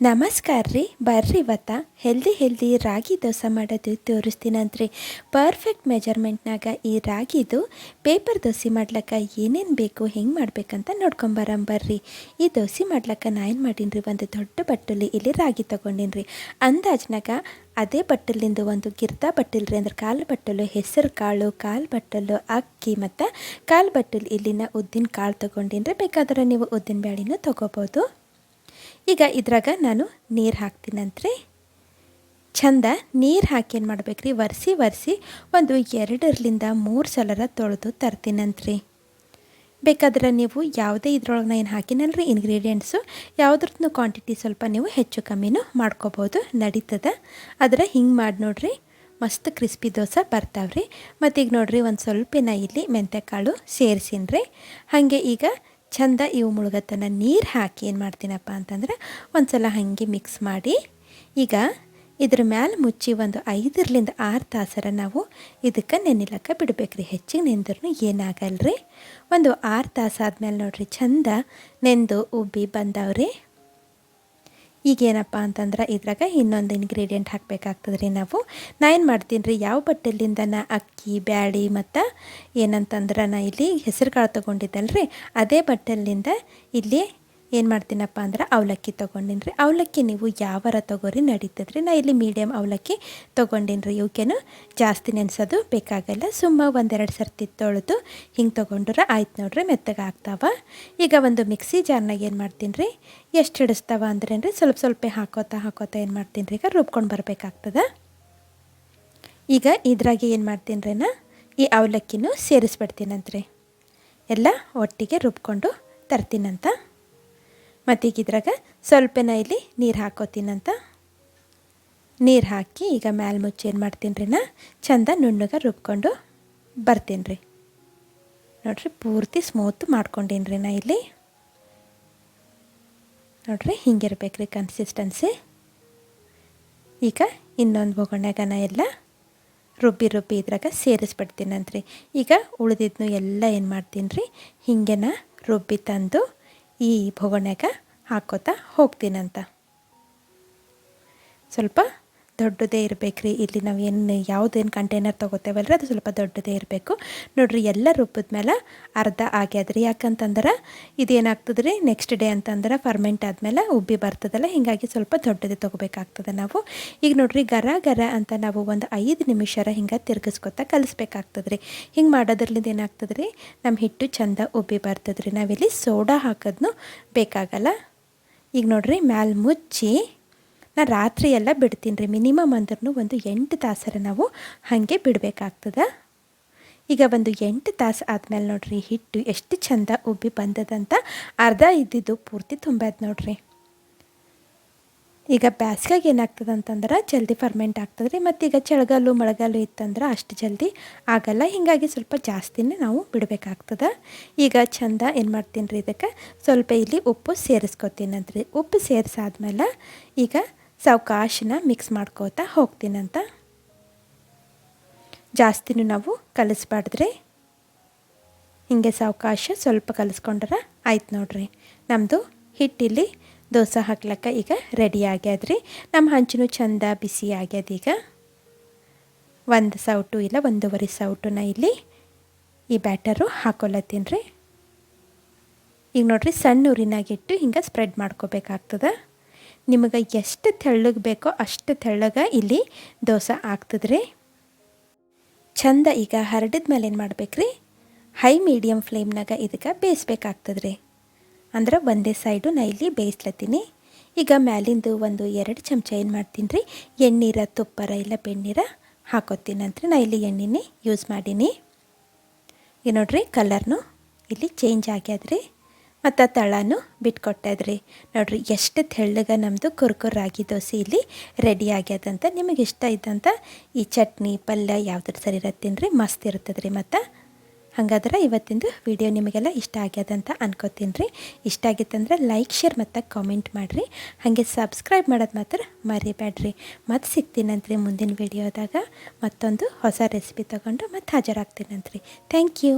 ನಮಸ್ಕಾರ ರೀ, ಬರ್ರಿ ಇವತ್ತ. ಹೆಲ್ದಿ ಹೆಲ್ದಿ ರಾಗಿ ದೋಸೆ ಮಾಡೋದು ತೋರಿಸ್ತೀನಂತ್ರಿ. ಪರ್ಫೆಕ್ಟ್ ಮೆಜರ್ಮೆಂಟ್ನಾಗ ಈ ರಾಗಿದು ಪೇಪರ್ ದೋಸೆ ಮಾಡ್ಲಕ್ಕ ಏನೇನು ಬೇಕು, ಹೆಂಗೆ ಮಾಡ್ಬೇಕಂತ ನೋಡ್ಕೊಂಬರಂ ಬರ್ರಿ. ಈ ದೋಸೆ ಮಾಡ್ಲಕ್ಕ ನಾ ಏನು ಮಾಡೀನಿ ಒಂದು ದೊಡ್ಡ ಬಟ್ಟಲಿ ಇಲ್ಲಿ ರಾಗಿ ತೊಗೊಂಡಿನಿ ಅಂದಾಜ್ನಾಗ ಅದೇ ಬಟ್ಟಲಿಂದ ಒಂದು ಗಿರ್ತಾ ಬಟ್ಟಲ್ರಿ ಅಂದ್ರೆ ಕಾಲು ಬಟ್ಟಲು, ಹೆಸರು ಕಾಳು, ಕಾಲು ಬಟ್ಟಲು, ಅಕ್ಕಿ ಮತ್ತು ಕಾಲು ಬಟ್ಟಲು ಇಲ್ಲಿನ ಉದ್ದಿನ ಕಾಳು ತೊಗೊಂಡಿನಿ ಬೇಕಾದ್ರೆ ನೀವು ಉದ್ದಿನ ಬ್ಯಾಳಿನೂ ತೊಗೋಬೋದು. ಈಗ ಇದ್ರಾಗ ನಾನು ನೀರು ಹಾಕ್ತೀನಂತ್ರಿ. ಚಂದ ನೀರು ಹಾಕಿ ಏನು ಮಾಡ್ಬೇಕು ರೀ ಒರೆಸಿ ಒರೆಸಿ ಒಂದು ಎರಡರಿಂದ ಮೂರು ಸಲರ ತೊಳೆದು ತರ್ತೀನಂತ್ರಿ. ಬೇಕಾದ್ರೆ ನೀವು ಯಾವುದೇ ಇದ್ರೊಳಗೆ ನಾನು ಏನು ಹಾಕಿನಲ್ರಿ? ಇಂಗ್ರೀಡಿಯೆಂಟ್ಸು ಯಾವುದ್ರದ್ದು ಕ್ವಾಂಟಿಟಿ ಸ್ವಲ್ಪ ನೀವು ಹೆಚ್ಚು ಕಮ್ಮಿನೂ ಮಾಡ್ಕೋಬೋದು, ನಡೀತದ. ಆದರೆ ಹಿಂಗೆ ಮಾಡಿ ನೋಡ್ರಿ, ಮಸ್ತ್ ಕ್ರಿಸ್ಪಿ ದೋಸೆ ಬರ್ತಾವ್ರಿ. ಮತ್ತೀಗ ನೋಡ್ರಿ ಒಂದು ಸ್ವಲ್ಪ ನಾ ಇಲ್ಲಿ ಮೆಂತ್ಯಕಾಳು ಸೇರಿಸಿನ್ರಿ. ಹಾಗೆ ಈಗ ಚಂದ ಇವು ಮುಳುಗತ್ತನ ನೀರು ಹಾಕಿ ಏನು ಮಾಡ್ತೀನಪ್ಪ ಅಂತಂದ್ರೆ ಒಂದು ಸಲ ಹಾಗೆ ಮಿಕ್ಸ್ ಮಾಡಿ, ಈಗ ಇದ್ರ ಮ್ಯಾಲೆ ಮುಚ್ಚಿ ಒಂದು ಐದರಿಂದ ಆರು ತಾಸರ ನಾವು ಇದಕ್ಕೆ ನೆನಿಲಕ್ಕ ಬಿಡ್ಬೇಕ್ರಿ. ಹೆಚ್ಚಿಗೆ ನೆಂದ್ರೂ ರೀ ಒಂದು ಆರು ತಾಸು ಆದ್ಮೇಲೆ ನೋಡ್ರಿ ಚಂದ ನೆಂದು ಉಬ್ಬಿ ಬಂದವ್ರಿ. ಈಗೇನಪ್ಪ ಅಂತಂದ್ರೆ ಇದ್ರಾಗ ಇನ್ನೊಂದು ಇಂಗ್ರೀಡಿಯೆಂಟ್ ಹಾಕಬೇಕಾಗ್ತದೆ ರೀ ನಾವು. ನಾ ಏನು ಮಾಡ್ತೀನಿ ರೀ ಯಾವ ಬಟ್ಟೆಲಿಂದ ನಾ ಅಕ್ಕಿ, ಬ್ಯಾಳಿ ಮತ್ತು ಏನಂತಂದ್ರೆ ನಾ ಇಲ್ಲಿ ಹೆಸರು ಕಾಳು ತೊಗೊಂಡಿದ್ದಲ್ರಿ. ಅದೇ ಬಟ್ಟೆಲಿಂದ ಇಲ್ಲಿ ಏನು ಮಾಡ್ತೀನಪ್ಪ ಅಂದ್ರೆ ಅವಲಕ್ಕಿ ತೊಗೊಂಡಿನಿ ರೀ ಅವಲಕ್ಕಿ ನೀವು ಯಾವರ ತೊಗೋರಿ ರೀ ನಾ ಇಲ್ಲಿ ಮೀಡಿಯಮ್ ಅವಲಕ್ಕಿ ತೊಗೊಂಡಿನಿ ರೀ ಇವಕ್ಕೇನು ಜಾಸ್ತಿ ನೆನೆಸೋದು ಬೇಕಾಗಲ್ಲ. ಸುಮ್ಮ ಒಂದೆರಡು ಸರ್ತಿ ತೊಳೆದು ಹಿಂಗೆ ತೊಗೊಂಡ್ರೆ ಆಯ್ತು ನೋಡ್ರಿ ಮೆತ್ತಗೆ ಆಗ್ತಾವ. ಈಗ ಒಂದು ಮಿಕ್ಸಿ ಜಾರ್ನಾಗ ಏನು ಮಾಡ್ತೀನಿ ರೀ ಎಷ್ಟು ಹಿಡಿಸ್ತಾವ ಅಂದ್ರೇನು ಸ್ವಲ್ಪ ಸ್ವಲ್ಪ ಹಾಕೋತಾ ಹಾಕೋತಾ ಏನು ಮಾಡ್ತೀನಿ ರೀ ಈಗ ರುಬ್ಕೊಂಡು ಬರಬೇಕಾಗ್ತದ. ಈಗ ಇದ್ರಾಗೆ ಏನು ಮಾಡ್ತೀನಿ ರೀ ನಾ ಈ ಅವಲಕ್ಕಿನೂ ಸೇರಿಸ್ಬಿಡ್ತೀನಂತ್ರಿ. ಎಲ್ಲ ಒಟ್ಟಿಗೆ ರುಬ್ಕೊಂಡು ತರ್ತೀನಂತ. ಮತ್ತೀಗ ಇದ್ರಾಗ ಸ್ವಲ್ಪನ ಇಲ್ಲಿ ನೀರು ಹಾಕೋತೀನಂತ. ನೀರು ಹಾಕಿ ಈಗ ಮ್ಯಾಲೆ ಮುಚ್ಚಿ ಏನು ಮಾಡ್ತೀನಿ ರೀ ನಾ? ಚಂದ ನುಣ್ಣಗೆ ರುಬ್ಕೊಂಡು ಬರ್ತೀನಿ ರೀ ನೋಡ್ರಿ, ಪೂರ್ತಿ ಸ್ಮೂತ್ ಮಾಡ್ಕೊಂಡೀನಿ ರೀ ನಾ ಇಲ್ಲಿ. ನೋಡ್ರಿ ಹಿಂಗಿರ್ಬೇಕು ರೀ ಕನ್ಸಿಸ್ಟೆನ್ಸಿ ಈಗ ಇನ್ನೊಂದು ಬೊಗಣ್ಯಾಗ ನಾ ಎಲ್ಲ ರುಬ್ಬಿ ರುಬ್ಬಿ ಇದ್ರಾಗ ಸೇರಿಸ್ಬಿಡ್ತೀನಂತ್ರಿ. ಈಗ ಉಳಿದಿದ್ನು ಎಲ್ಲ ಏನು ಮಾಡ್ತೀನಿ ರೀ ಹಿಂಗೆನ ರುಬ್ಬಿ ತಂದು ಈ ಬೊಗಣ್ಯಾಗ ಹಾಕೋತಾ ಹೋಗ್ತೀನಂತ. ಸ್ವಲ್ಪ ದೊಡ್ಡದೇ ಇರಬೇಕು ರೀ ಇಲ್ಲಿ ನಾವು ಏನು ಯಾವುದೇನು ಕಂಟೈನರ್ ತೊಗೋತೇವಲ್ರಿ, ಅದು ಸ್ವಲ್ಪ ದೊಡ್ಡದೇ ಇರಬೇಕು. ನೋಡಿರಿ, ಎಲ್ಲ ರುಬ್ಬದ ಮೇಲೆ ಅರ್ಧ ಆಗ್ಯಾದ್ರಿ ಯಾಕಂತಂದ್ರೆ ಇದೇನಾಗ್ತದೆ ರೀ ನೆಕ್ಸ್ಟ್ ಡೇ ಅಂತಂದ್ರೆ ಫರ್ಮೆಂಟ್ ಆದಮೇಲೆ ಉಬ್ಬಿ ಬರ್ತದಲ್ಲ, ಹೀಗಾಗಿ ಸ್ವಲ್ಪ ದೊಡ್ಡದೇ ತೊಗೋಬೇಕಾಗ್ತದೆ ನಾವು. ಈಗ ನೋಡಿರಿ, ಗರ ಗರ ಅಂತ ನಾವು ಒಂದು ಐದು ನಿಮಿಷರ ಹಿಂಗೆ ತಿರ್ಗಿಸ್ಕೊತಾ ಕಲಿಸ್ಬೇಕಾಗ್ತದೆ ರೀ ಹಿಂಗೆ ಮಾಡೋದ್ರಲ್ಲಿಂದ ಏನಾಗ್ತದೆ ರೀ ನಮ್ಮ ಹಿಟ್ಟು ಚಂದ ಉಬ್ಬಿ ಬರ್ತದ್ರಿ. ನಾವಿಲ್ಲಿ ಸೋಡಾ ಹಾಕೋದ್ನು ಬೇಕಾಗಲ್ಲ. ಈಗ ನೋಡಿರಿ, ಮ್ಯಾಲೆ ಮುಚ್ಚಿ ನಾ ರಾತ್ರಿ ಎಲ್ಲ ಬಿಡ್ತೀನಿ ರೀ. ಮಿನಿಮಮ್ ಅಂದ್ರೂ ಒಂದು ಎಂಟು ತಾಸರ ನಾವು ಹಾಗೆ ಬಿಡಬೇಕಾಗ್ತದೆ. ಈಗ ಒಂದು ಎಂಟು ತಾಸು ಆದಮೇಲೆ ನೋಡ್ರಿ, ಹಿಟ್ಟು ಎಷ್ಟು ಚಂದ ಉಬ್ಬಿ ಬಂದದಂತ ಅರ್ಧ ಇದ್ದಿದ್ದು ಪೂರ್ತಿ ತುಂಬದ ನೋಡ್ರಿ. ಈಗ ಬ್ಯಾಸ್ಗಾಗ ಏನಾಗ್ತದೆ ಅಂತಂದ್ರೆ ಜಲ್ದಿ ಫರ್ಮೆಂಟ್ ಆಗ್ತದೆ ರೀ ಮತ್ತು ಈಗ ಚಳಿಗಾಲು ಮಳೆಗಾಲು ಇತ್ತಂದ್ರೆ ಅಷ್ಟು ಜಲ್ದಿ ಆಗಲ್ಲ. ಹೀಗಾಗಿ ಸ್ವಲ್ಪ ಜಾಸ್ತಿನೇ ನಾವು ಬಿಡಬೇಕಾಗ್ತದೆ. ಈಗ ಚಂದ ಏನು ಮಾಡ್ತೀನಿ ರೀ ಇದಕ್ಕೆ, ಸ್ವಲ್ಪ ಇಲ್ಲಿ ಉಪ್ಪು ಸೇರಿಸ್ಕೊತೀನಂತ್ರಿ. ಉಪ್ಪು ಸೇರಿಸಾದ್ಮೇಲೆ ಈಗ ಸಾವಕಾಶನ ಮಿಕ್ಸ್ ಮಾಡ್ಕೋತಾ ಹೋಗ್ತೀನಂತ. ಜಾಸ್ತಿನೂ ನಾವು ಕಲಿಸ್ಬಾರ್ದ್ರಿ. ಹಿಂಗೆ ಸಾವಕಾಶ ಸ್ವಲ್ಪ ಕಲಿಸ್ಕೊಂಡ್ರೆ ಆಯ್ತು ನೋಡ್ರಿ. ನಮ್ಮದು ಹಿಟ್ಟಿಲ್ಲಿ ದೋಸೆ ಹಾಕ್ಲಕ್ಕ ಈಗ ರೆಡಿ ಆಗ್ಯಾದ್ರಿ. ನಮ್ಮ ಹಂಚಿನೂ ಚಂದ ಬಿಸಿ ಆಗ್ಯದ ಈಗ. ಒಂದು ಸೌಟು ಇಲ್ಲ, ಒಂದೂವರೆ ಸೌಟುನ ಇಲ್ಲಿ ಈ ಬ್ಯಾಟರು ಹಾಕೊಲತ್ತೀನಿ ರೀ ಈಗ ನೋಡ್ರಿ ಸಣ್ಣ ಊರಿನಾಗಿಟ್ಟು ಹಿಂಗೆ ಸ್ಪ್ರೆಡ್ ಮಾಡ್ಕೋಬೇಕಾಗ್ತದೆ. ನಿಮಗೆ ಎಷ್ಟು ತೆಳ್ಳಗೆ ಬೇಕೋ ಅಷ್ಟು ತೆಳ್ಳಗೆ ಇಲ್ಲಿ ದೋಸೆ ಆಗ್ತದ್ರಿ. ಚಂದ ಈಗ ಹರಡಿದ ಮೇಲೆ ಏನು ಮಾಡ್ಬೇಕ್ರಿ? ಹೈ ಮೀಡಿಯಮ್ ಫ್ಲೇಮ್ನಾಗ ಇದಕ್ಕೆ ಬೇಯಿಸ್ಬೇಕಾಗ್ತದೆ ರೀ ಅಂದ್ರೆ ಒಂದೇ ಸೈಡು ನಾ ಇಲ್ಲಿ ಬೇಯಿಸ್ಲತ್ತೀನಿ. ಈಗ ಮ್ಯಾಲಿಂದು ಒಂದು ಎರಡು ಚಮಚ ಏನು ಮಾಡ್ತೀನಿ ರೀ ಎಣ್ಣೀರ, ತುಪ್ಪರ ಇಲ್ಲ ಬೆಣ್ಣೀರ ಹಾಕೋತೀನಂತ್ರಿ ನಾ ಇಲ್ಲಿ ಎಣ್ಣೆನೇ ಯೂಸ್ ಮಾಡೀನಿ. ಈಗ ನೋಡ್ರಿ ಕಲರ್ನು ಇಲ್ಲಿ ಚೇಂಜ್ ಆಗ್ಯಾದ್ರಿ. ಮತ್ತು ತಳನೂ ಬಿಟ್ಕೊಟ್ಟದ್ರಿ. ನೋಡ್ರಿ, ಎಷ್ಟು ತೆಳ್ಳಗೆ ನಮ್ಮದು ಕುರ್ಕುರ್ ರಾಗಿ ದೋಸೆ ಇಲ್ಲಿ ರೆಡಿ ಆಗ್ಯದಂತ ನಿಮಗೆ ಇಷ್ಟ ಇದ್ದಂಥ ಈ ಚಟ್ನಿ, ಪಲ್ಯ ಯಾವುದ್ರ ಸರಿ ಇರತ್ತೀನಿ ಮಸ್ತ್ ಇರ್ತದ್ರಿ ಮತ್ತು. ಹಾಗಾದ್ರೆ ಇವತ್ತಿಂದು ವಿಡಿಯೋ ನಿಮಗೆಲ್ಲ ಇಷ್ಟ ಆಗ್ಯದಂತ ಅನ್ಕೋತೀನಿ ರೀ ಇಷ್ಟ ಆಗಿತ್ತಂದ್ರೆ ಲೈಕ್ ಶೇರ್ ಮತ್ತು ಕಾಮೆಂಟ್ ಮಾಡಿರಿ. ಹಾಗೆ ಸಬ್ಸ್ಕ್ರೈಬ್ ಮಾಡೋದು ಮಾತ್ರ ಮರಿಬೇಡ್ರಿ ಮತ್ತು ಸಿಗ್ತೀನಂತ್ರಿ ಮುಂದಿನ ವಿಡಿಯೋದಾಗ ಮತ್ತೊಂದು ಹೊಸ ರೆಸಿಪಿ ತೊಗೊಂಡು ಮತ್ತೆ ಹಾಜರಾಗ್ತೀನಂತ್ರಿ. Thank you